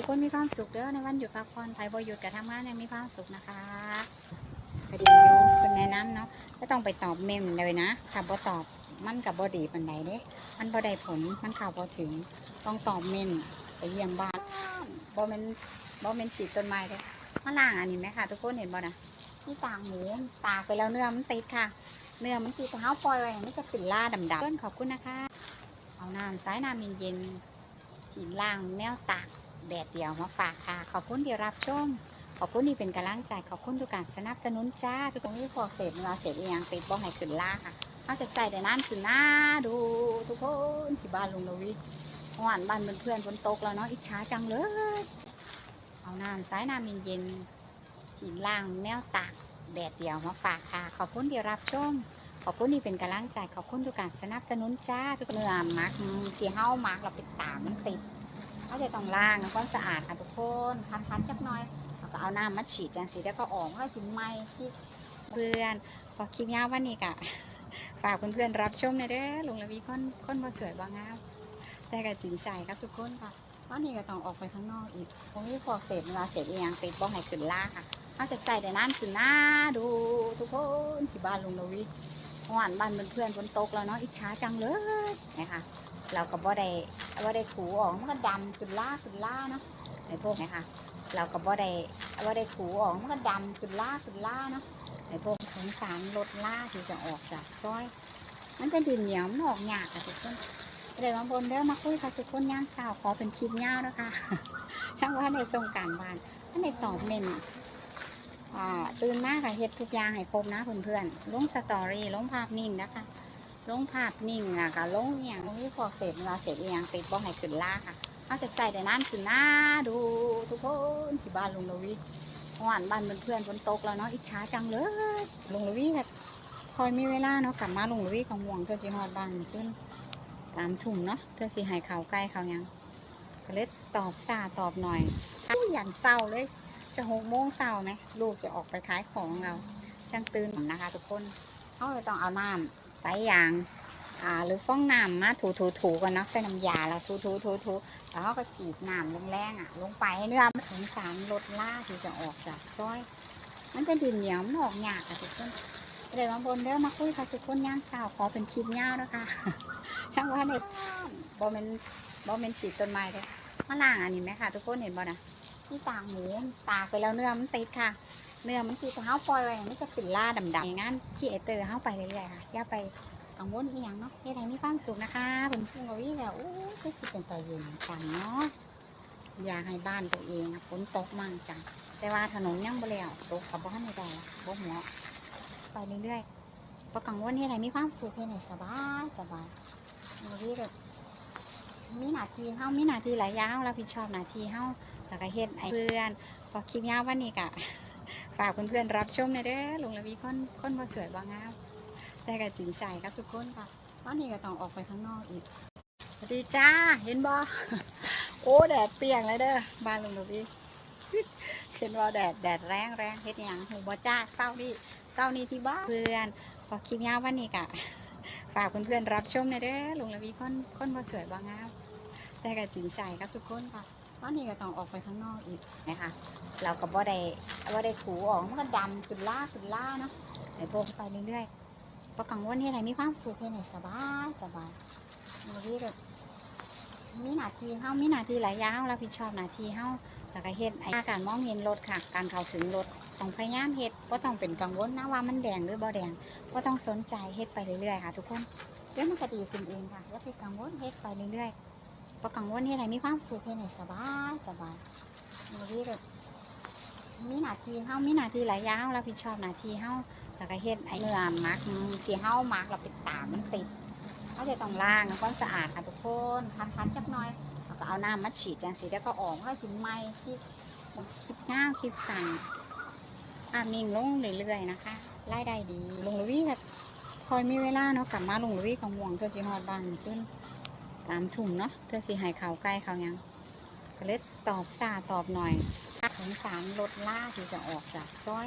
ทุกคนมีความสุขเด้อในวันหยุดพักผ่อนไทยบ่หยุดกับทำงานยังมีความสุขนะคะก็ดีอยู่เป็นแนะนำเนาะก็ต้องไปตอบเมมเลยนะถ้าบ่ตอบมันกับบ่ดีปันใดเด้มันบ่ได้ผล มันข่าวบ่ถึง ต้องตอบเมมไปเยี่ยมบ้านบ่แม่นบ่แม่นฉีดต้นไม้เด้มาล่างอันนี้ไหมคะทุกคนเห็นบ่นะที่ตางหมูตากไปแล้วเนื้อมันติดค่ะ เนื้อมันติดแต่เฮาปล่อยไว้มันจะเป็นล่าดำๆเพื่อนขอบคุณนะคะ เอาน้ำสายน้ำเย็นๆหินล่างแนวตาก แดดเดียวมาฝากค่ะ ขอบคุณที่รับชม ขอบคุณที่เป็นกำลังใจ ขอบคุณทุกการสนับสนุนจ้า ทุกคนที่พอเสร็จเวลาเสร็จเองติดบ่ให้ขึ้นล่าค่ะเขาจะใจแต่นั่นคือหน้าดู ทุกคนที่บ้านลุงนวิทหวานบ้านเพื่อนๆฝนตกแล้วเนาะอิจฉาจังเลย เอาน้ำสายน้ำเย็นๆหินล่างแนวตากแดดเดียวมาฝากค่ะ ขอบคุณที่รับชมขอบคุณที่เป็นกำลังใจขอบคุณทุกการสนับสนุนจ้าทุกเนื้อมักที่เฮ้ามักเราไปตามมันติด เขาจะต้องล้างน้ำความสะอาดค่ะทุกคนคันๆจักหน่อยแล้วก็เอาน้ำมาฉีดจังสีแล้วก็ออกก็จิ้มไหมที่เพื่อนพอคลิปยาววันนี้กะฝากเพื่อนๆรับชมหนเด้อลุงละวีคนคนบ่สวยบ่างามแต่ก็จริงใจครับทุกคนค่ะวันนี้ก็ต้องออกไปข้างนอกอีกตรงนี้พอเสร็จเวลาเสร็จเองติดบ่ให้ขึ้นล่าค่ะเขาจะใจแต่นั่นคือหน้าดูทุกคนที่บ้านลุงละวีหวานบ้านเพื่อนๆฝนตกแล้วเนาะอิจฉาจังเลยนะคะ เราก็บ่ได้บ่ได้ถูออกมันก็ดำขึ้นล่าขึ้นล่าเนาะในพวกนะคะเราก็บ่ได้บ่ได้ถูออกมันก็ดำขึ้นล่าขึ้นล่าเนาะในพวกสงสารรถล่าที่จะออกจากซอย มันเป็นดินเหนียวมันออกยากค่ะทุกคนเดี๋ยวมาบนเด้อมาคุยค่ะทุกคนย่างข่าวขอเป็นคลิปยาวนะคะทั้งว่าในตรงการบ้านท่าในสอบเน้นอ่าตื่นมากค่ะเฮ็ดทุกอย่างให้ครบนะเพื่อนๆลงสตอรี่ลงภาพนิ่งนะคะ ลงภาพนิ่งนะก็ลงอหย่างลงที่พอเสร็จเวลาเสร็จอหย่างติดบ่ให้ขึ้นล่าค่ะเขาจะใจแต่นั่นคือหน้าดูทุกคนที่บ้านลุงนวิทย์หวานบ้านเพื่อนฝนตกแล้วเนาะอิจฉาจังเลยลุงนวิทย์ค่ะคอยมีเวลาเนาะกลับมาลุงนวิทย์ของห่วงเธอสิฮอดบ้านขึ้นตามถุงเนาะเธอสิให้เขาใกล้เขายังก็เลยตอบซาตอบหน่อยอู้ยันเศร้าเลย จะหกโมงเช้าไหมลูกจะออกไปขายของเราจังตื่นนะคะทุกคนเขาเลยต้องเอาน้ำ ใส่ยางอ่าหรือฟ้องน้ำมาถูถูถูกันเนาะใส่น้ำยาแล้วถูถูถูถูแล้วเขาก็ฉีดน้ำแรงๆอะ ลงไปให้เนื้อมันถึงสารลดล่าที่จะออกจากซอย มันเป็นดินเหนียวมันออกยากค่ะทุกคนเดี๋ยวมาบนเด้อมาคุยค่ะทุกคนย่างข่าขอเป็นคลิปยาวนะคะทั้งว่าในบอมเมนบอมเมนฉีดต้นไม้เลยมาล่างอันนี้ไหมคะทุกคนเห็นบ่นะที่ตากหมูตากไปแล้วเนื้อมันติดค่ะ เนื้อมันติดแต่เฮาปล่อยไว้มันจะขึ้นล่าดำๆอย่างนั้นที่เอเตอร์เฮาไปเรื่อยๆค่ะอย่าไปกังวลอีหยังเนาะที่ไหนมีความสุขนะคะเพิ่นพูดว่าวิแล้วโอ้ยก็สิเป็นใจเย็นจังเนาะอยากให้บ้านตัวเองอะฝนตกมั่งจังแต่ว่าถนนยังบ่แล้วตกกับบ้านไม่ได้ละบ่หัวไปเรื่อยๆบ่กังวลที่ไหนมีความสุขที่ไหนสบายสบายวิแบบมีหน้าที่เฮามีหน้าที่หลายอย่างเฮารับผิดชอบหน้าที่เฮาแล้วก็เฮ็ดไอ้เพื่อนพอคลิปยาววันนี้กะ ฝากเพื่อนๆรับชมในอยเด้อลุงละวีค้นค้นบ่สวยบ่งามแต่ก็จริงใจกับทุกคนค่ะวันนี้ก็ต้องออกไปข้างนอกอีกสวัสดีจ้าเห็นบ่โอ้แดดเปียงเลยเด้อบ้านลุงละวีเห็นว่าแดดแดดแรงแรงเฮ็ดหยังหูบ่จ้าเศร้านี่เศร้านี่ที่บ้านเพื่อนพอคลิปยาววันนี้กะฝากเพื่อนๆรับชมในอยเด้อลุงละวีค้นค้นบ่สวยบ่งามแต่ก็จริงใจกับทุกคนค่ะ วันนี้ก็ต้องออกไปข้างนอกอีกนะคะ เราก็บ่ได้บ่ได้ถูออกมันก็ดำขึ้นล่าขึ้นล่าเนาะไอ้พวกไปเรื่อยๆประกังวลนี่อะไรมีความสุขที่ไหนสบายสบายบางทีแบบมีหน้าที่เฮามีหน้าที่หลายอย่างเฮาผิดชอบหน้าที่เฮาแล้วก็เฮ็ดไอ้การมองเห็นรถค่ะ การเข้าถึงรถต้องพยายามเฮ็ดบ่ต้องเป็นกังวลนะว่ามันแดงหรือบ่แดงบ่ต้องสนใจเฮ็ดไปเรื่อยๆค่ะ ทุกคนเดี๋ยวมันก็ดีขึ้นเองค่ะอย่าไปกังวลเฮ็ดไปเรื่อยๆ ประกังวลนี่อะไรมีความสุขที่ไหนสบายสบายบางทีแบบมีหน้าที่เฮามีหน้าที่หลายอย่างเฮาผิดชอบหน้าที่เฮาแล้วก็เฮ็ดไอ้เนื้อมักที่เฮามักเราไปตามมันติดเขาจะต้องล้างทำความสะอาดค่ะทุกคนคันๆจักหน่อยแล้วก็เอาน้ำมาฉีดจังสีแล้วก็ออกก็จิ้มไหมที่คลิปง่างคลิปสั่นอานิ่งลงเรื่อยๆนะคะรายได้ดีลงลุยค่ะคอยมีเวลาเนาะกลับมาลงลุยของห่วงเพื่อสิฮอดบ้านขึ้น ตามถุงเนาะเธอสิให้เขาใกล้เขายังก็เลยตอบซาตอบหน่อยสงสารรถล่าที่จะออกจากซอย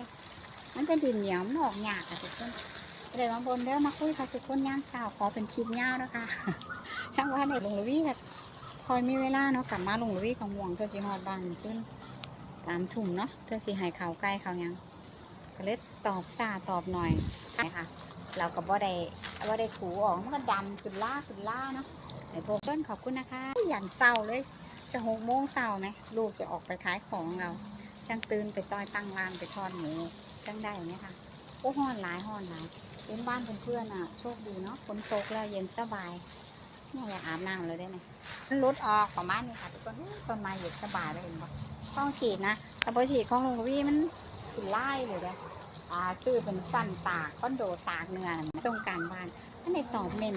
มันเป็นดินเหนียวมันออกหยากค่ะทุกคนเดี๋ยวมาบนเด้อมาคุยค่ะทุกคนย่างข่าวขอเป็นคลิปยาวนะคะทั้งว่าในลงลวีค่ะคอยมีเวลาเนาะกลับมาลงลุยของม่วงเธอสิฮอดบานขึ้นตามถุ่มเนาะเธอสิให้เขาใกล้เขายังก็เลยตอบซาตอบหน่อยนะคะเราก็บ่ได้บ่ได้ถูออกมันก็ดำขึ้นล่าขึ้นล่าเนาะ ไอ้พวกเปิ้ลขอบคุณนะคะหยันเศร้าเลย จะหกโมงเศร้าไหมลูกจะออกไปขายของเราจังตื่นไปต้อยตั้งร้านไปทอดหมูจังได้ไหมคะโอ้ห้อนหลายห้อนหลายเป็นบ้านเพื่อนๆอะโชคดีเนาะฝนตกแล้วเย็นสบายเนี่ยอยากอาบน้ำเลยได้ไหมมันลดออกประมาณนี้ค่ะทุกคนต้นไม้เย็นสบายเลยเห็นปะต้องฉีดนะแต่พอฉีดของลุงวีมันขึ้นไล่เลยเด้ออ่าคือเป็นสั้นตากก้อนโดตากเนื้อตรงกลารบ้านอันในตอบเมน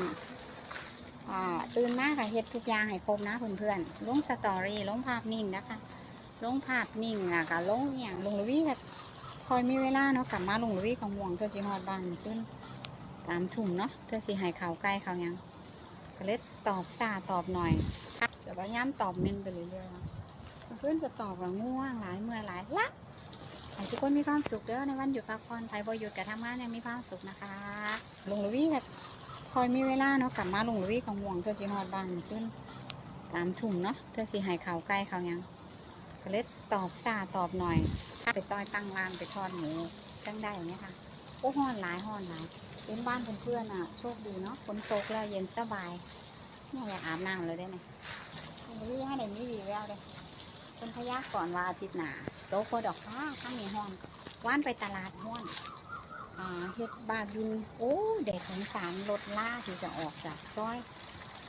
ตื่นมากค่ะเฮ็ดทุกอย่างให้ครบนะเพื่อนๆลงสตอรี่ลงภาพนิ่งนะคะลงภาพนิ่งอะกับลงอย่างลุงลวีก็คอยมีเวลาเนาะกลับมาลุงลวีของม่วงเธอสิฮอดบ้านขึ้นตามถุ่มเนาะเธอสิให้เขาใกล้เขายังก็เลยตอบซาตอบหน่อยจะพยายามตอบเมนไปเรื่อยๆเพื่อนจะตอบว่าง่วงหลายเมื่อหลายละให้ทุกคนมีความสุขเด้อในวันหยุดพักผ่อนไทยบอหยุดกับทำงานยังมีความสุขนะคะ ลงลุยค่ะ คอยมีเวลาเนาะกลับมาลงลุยของห่วงเธอสิฮอดบ้านขึ้นตามถุ่มเนาะเธอสิให้เขาใกล้เขายังก็เลยตอบซาตอบหน่อยไปต้อยตั้งรานไปทอดหมูจังได้ไหมคะโอ้ห้อนหลายห้อนหลายเป็นบ้านเพื่อนๆอะโชคดีเนาะฝนตกแล้วเย็นสบายเนี่ยอยากอาบน้ำเลยได้ไหมรีให้ในนี้วีแววเลยคนพยากก่อนว่าอาทิตย์หนาโตโคดอกฟ้าข้างในห้องว่านไปตลาดห้วน อ่าเฮ็ดบาบิน โอ้เด็กของสารรถล่าที่จะออกจากซอย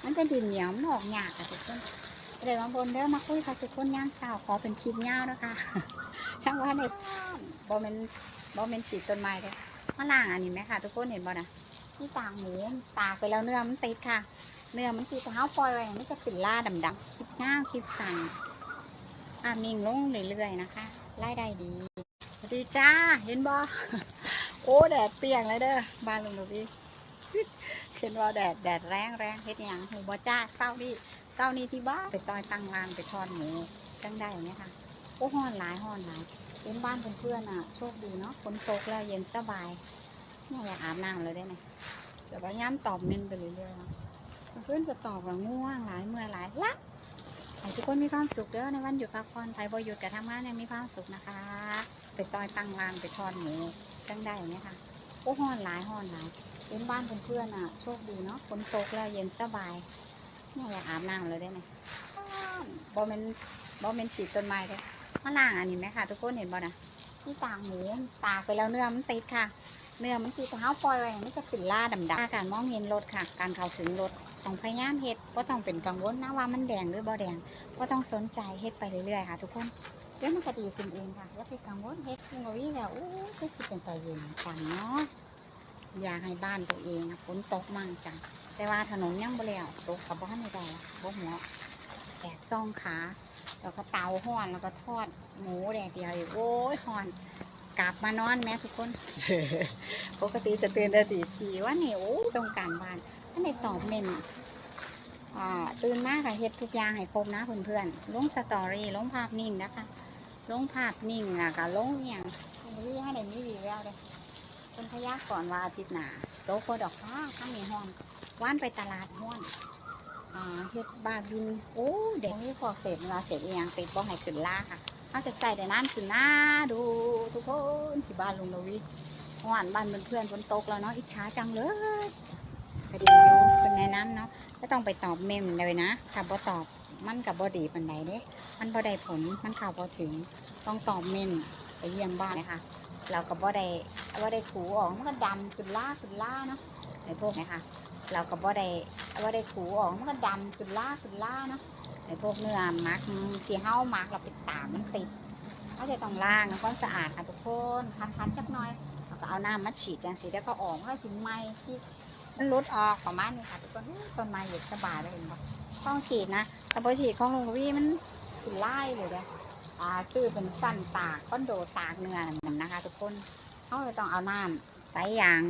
มันเป็นดินเหนียวมันออกยากอะทุกคนเลยมาบนเด้อมาคุยกับทุกคนย่างข่าวขอเป็นคลิปยาวนะคะทั้งว่าในบอมเมนบอมเมนฉีดต้นไม้เลยมะล่างอันนี้ไหมคะทุกคนเห็นบ่นะที่ตากหมูตากไปแล้วเนื้อมันติดค่ะ เนื้อมันติดเท้าปล่อยไว้มันจะเป็นล่าดำๆคลิปหน้าคลิปสั่นอามิงลงเรื่อยๆนะคะไล่ได้ดีสวัสดีจ้าเห็นบ่ โอ้แดดเปียงเลยเด้อบ้านลุงดูพี่เห็นว่าแดดแดดแรงแรงเฮ็ดหยังหูบ่จ้าเศร้านี่เศร้านี่ที่บ้านไปต้อยตั้งร้านไปทอดหมูจังได้ไหมคะโอ้ห้อนหลายห้อนหลายเป็นบ้านเพื่อนๆอะโชคดีเนาะฝนตกแล้วเย็นสบายเนี่ยอยากอาบน้ำเลยได้ไหมจะพยายามตอบเมนไปเรื่อยๆเนาะเพื่อนจะตอบว่าง่วงหลายเมื่อหลายละให้ทุกคนมีความสุขเด้อในวันหยุดพักผ่อนไทยบอหยุดกับทำงานยังมีความสุขนะคะ ไปต้อยตั้งร้านไปทอดหมู จังได้ไหมคะโอ้ห้อนหลายห้อนหลายเป็นบ้านเพื่อนๆอะโชคดีเนาะฝนตกแล้วเย็นสบายเนี่ยอยากอาบน้ำเลยได้ไหมบอมเมนบอมเมนฉีดต้นไม้เลยมะล่างอันนี้ไหมคะทุกคนเห็นบ่นะที่ตากหมูตากไปแล้วเนื้อมันติดค่ะ เนื้อมันติดเท้าปล่อยไว้มันจะขึ้นล่าดำๆการมองเห็นรถค่ะ การเข้าถึงรถต้องพยายามเฮ็ดก็ต้องเป็นกังวลนะว่ามันแดงหรือบ่แดงก็ต้องสนใจเฮ็ดไปเรื่อยๆค่ะ ทุกคน ดี๋ยวมันก็ดีขึ้นเองค่ะอย่าไปกังวลเฮ็ดคุณก็วิ่งแล้วโอ้ยก็สิเป็นใจเย็นจังเนาะอยากให้บ้านตัวเองฝนตกมั่งจังแต่ว่าถนนยังบ่แล้วตกกับบ้านไม่ได้บ่หัวแดดซองขาแล้วก็เตาห่อนแล้วก็ทอดหมูแดดเดียวอีกโอ้ยห่อนกลับมานอนแม่ทุกคนปกติจะตื่นแต่ตีสี่ว่านี่โอ้ตรงกลารบ้านอันในตอบเมนอ่าตื่นมากค่ะเฮ็ดทุกอย่างให้ครบนะเพื่อนๆลงสตอรี่ลงภาพนิ่งนะคะ ลงภาพนิ่งอะก็ลงอย่างรีให้ในนี้วีแววเลยคนพยากก่อนว่าอาทิตย์หนาโตโคดอกฟ้าข้างในห้องว่านไปตลาดห้วนอ่าเฮ็ดบาบิน โอ้เด็กนี่พอเสร็จเวลาเสร็จเองติดบ่ให้ขึ้นล่าค่ะเขาจะใส่แต่นั่นขึ้นหน้าดูทุกคนที่บ้านลุงนวีหวานบ้านเพื่อนๆฝนตกแล้วเนาะอิจฉาจังเลยก็ดีอยู่เป็นแนะนำเนาะก็ต้องไปตอบเมมเลยนะถ้าบ่ตอบ มันกับบ่ดีปันใดเด้มันบ่ได้ผลมันข่าวบ่ถึงต้องตอบเมมไปเยี่ยมบ้านนะคะเราก็บ่ได้บ่ได้ถูออกมันก็ดำขึ้นล่าขึ้นล่าเนาะไอ้พวกเนี้ค่ะเราก็บ่ได้บ่ได้ถูออกมันก็ดำขึ้นล่าขึ้นล่าเนาะไอ้พวกเนื้อมักที่เฮามักเราไปตามมันติดเขาจะต้องล้างทำความสะอาดค่ะทุกคนคันๆจักหน่อยแล้วก็เอาน้ำมาฉีดจังสีแล้วก็ออกมันก็สิไม้ที่มันรุดออกประมาณนี้ค่ะทุกคนต้นไม้อยู่สบายเลยเห็นปะต้องฉีดนะ แต่พอฉีดของลุงกวีมันขึ้นไล่เลยเด้ออ่าคือเป็นสั้นตากก้อนโดตากเนื้อนั่นนะคะ ทุกคนเขาจะต้องเอาน้ำใส่ยาง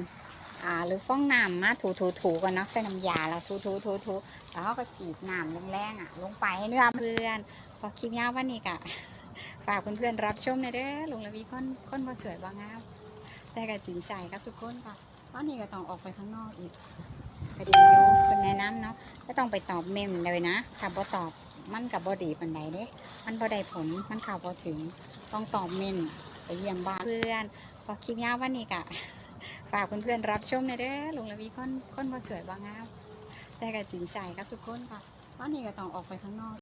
อ่าหรือฟ้องน้ำมาถูถูถูกันเนาะใส่น้ำยาแล้วถูถูถูถูแล้วเขาก็ฉีดน้ำแรงๆอะ ลงไปให้เนื้อเพื่อนพอคลิปยาววันนี้กะฝากเพื่อนๆรับชมหน่อยเด้อลุงละวีคนคนมาสวยบางงามแต่ก็จริงใจครับทุกคนค่ะวันนี้ก็ต้องออกไปข้างนอกอีก นแนะนำเนาะก็ต้องไปตอบเมมเลยนะถ้าบ่ตอบมันกับบ่ดีปันใดเด้มันบ่ได้ผล มันข่าวบ่ถึง ต้องตอบเมมไปเยี่ยมบ้านเพื่อนพอคลิปยาววันนี้กะ ฝากเพื่อนๆรับชมในเด้อลุงละวีคนคนบอสวยบางงามแต่ก็จริงใจกับทุกคนค่ะวันนี้ก็ต้องออกไปข้างนอก